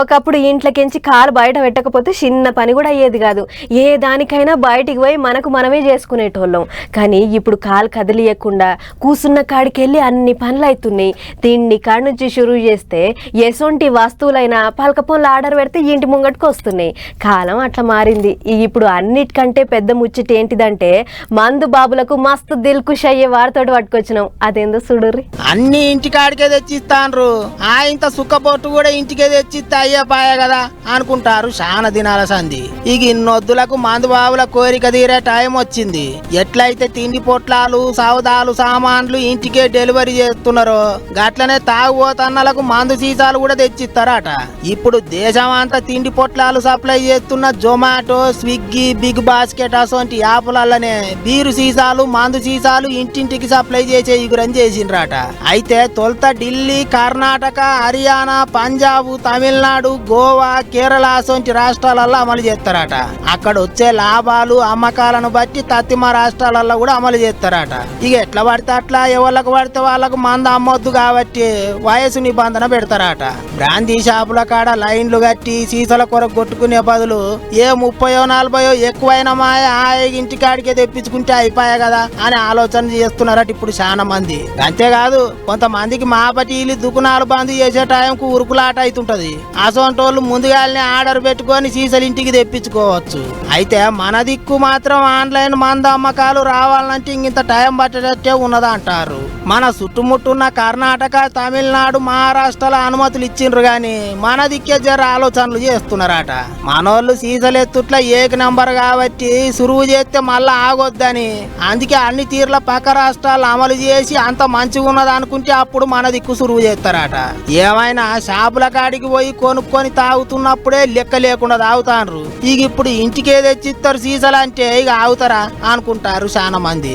ఒకప్పుడు ఇంట్లోకించి కాలు బయట పెట్టకపోతే చిన్న పని కూడా అయ్యేది కాదు. ఏ దానికైనా బయటికి పోయి మనకు మనమే చేసుకునేటోళ్ళం. కానీ ఇప్పుడు కాలు కదిలియకుండా కూసున్న కాడికి వెళ్ళి అన్ని పనులు అవుతున్నాయి తిండి కాడ నుంచి షురువు చేస్తే ఎసొంటి వస్తువులైనా పలకపోన్లు ఆర్డర్ పెడితే ఇంటి ముంగట్కు వస్తున్నాయి. కాలం అట్లా మారింది. ఇప్పుడు అన్నిటికంటే పెద్ద ముచ్చట ఏంటిదంటే మందు బాబులకు మస్తు దిల్కుష్ అయ్యే వారితోటి పట్టుకొచ్చినాం. అదేందో చూడుర్రి. అన్ని ఇంటికాడికే తెచ్చిస్తాన్రు. ఆ ఇంత సుక్కబొట్టు కూడా ఇంటికే తెచ్చిస్తా అయ్యపాయ కదా అనుకుంటారు చాలా దినాల సంధి. ఇక ఇన్నొద్దులకు మందుబాబుల కోరిక తీరే టైం వచ్చింది. ఎట్లయితే తిండి పొట్లాలు సౌదాలు సామాన్లు ఇంటికే డెలివరీ చేస్తున్నారో గట్లనే తాగుబోతన్నలకు మందు సీసాలు కూడా తెచ్చిస్తారట. ఇప్పుడు దేశం అంతా తిండి పొట్లాలు సప్లై చేస్తున్న జొమాటో స్విగ్గీ బిగ్ బాస్కెట్ అసోంటి యాప్లలోనే బీరు సీసాలు మందు సీసాలు ఇంటింటికి సప్లై చేసే ఇగురం చేసిండ్రట. అయితే తొలుత ఢిల్లీ కర్ణాటక హర్యానా పంజాబ్ తమిళనాడు గోవా కేరళ అసొంటి రాష్ట్రాలలో అమలు చేస్తారట. అక్కడ వచ్చే లాభాలు అమ్మకాలను బట్టి తత్తిమ రాష్ట్రాలలో కూడా అమలు చేస్తారట. ఇక ఎట్లా పడితే అట్లా ఎవరికి పడితే వాళ్ళకు మంద అమ్మొద్దు కాబట్టి వయసు నిబంధన పెడతారట. బ్రాందీ షాపుల కాడ లైన్లు కట్టి సీసాల కొరకు కొట్టుకునే బదులు ఏ ముప్పయో నలభయో ఎక్కువైన మాయ ఆ ఇంటికాడికే తెప్పించుకుంటే అయిపోయా కదా అని ఆలోచన చేస్తున్నారట ఇప్పుడు చాలా మంది. అంతేకాదు కొంతమందికి మాపటీలు దుకుణాలు బంద్ చేసే టైంకు ఉరుకులాట అవుతుంటది అసోంటోళ్ళు ముందుగానే ఆర్డర్ పెట్టుకొని సీసాలు ఇంటికి తెప్పించుకోవచ్చు. అయితే మన దిక్కు మాత్రం ఆన్లైన్ మంద అమ్మకాలు రావాలంటే ఇంత టైం పట్టేటట్టే ఉన్నదంటారు. మన చుట్టుముట్టున్న కర్ణాటక తమిళనాడు మహారాష్ట్రలో అనుమతులు ఇచ్చిండ్రు గాని మన దిక్కే జర ఆలోచనలు చేస్తున్నారట. మనోళ్ళు సీసలు ఎత్తుట్ల ఏక నంబర్ కాబట్టి సురువు చేస్తే మళ్ళా ఆగొద్దని. అందుకే అన్ని తీర్ల పక్క రాష్ట్రాలు అమలు చేసి అంత మంచిగా ఉన్నది అనుకుంటే అప్పుడు మన దిక్కు సురువు చేస్తారట. ఏమైనా షాపుల కాడికి పోయి కొనుక్కొని తాగుతున్నప్పుడే లెక్క లేకుండా తాగుతాండ్రు. ఇక ఇప్పుడు ఇంటికే తెచ్చిస్తారు సీసలు అంటే ఇక ఆగుతారా? అనుకుంటారు చాలా మంది.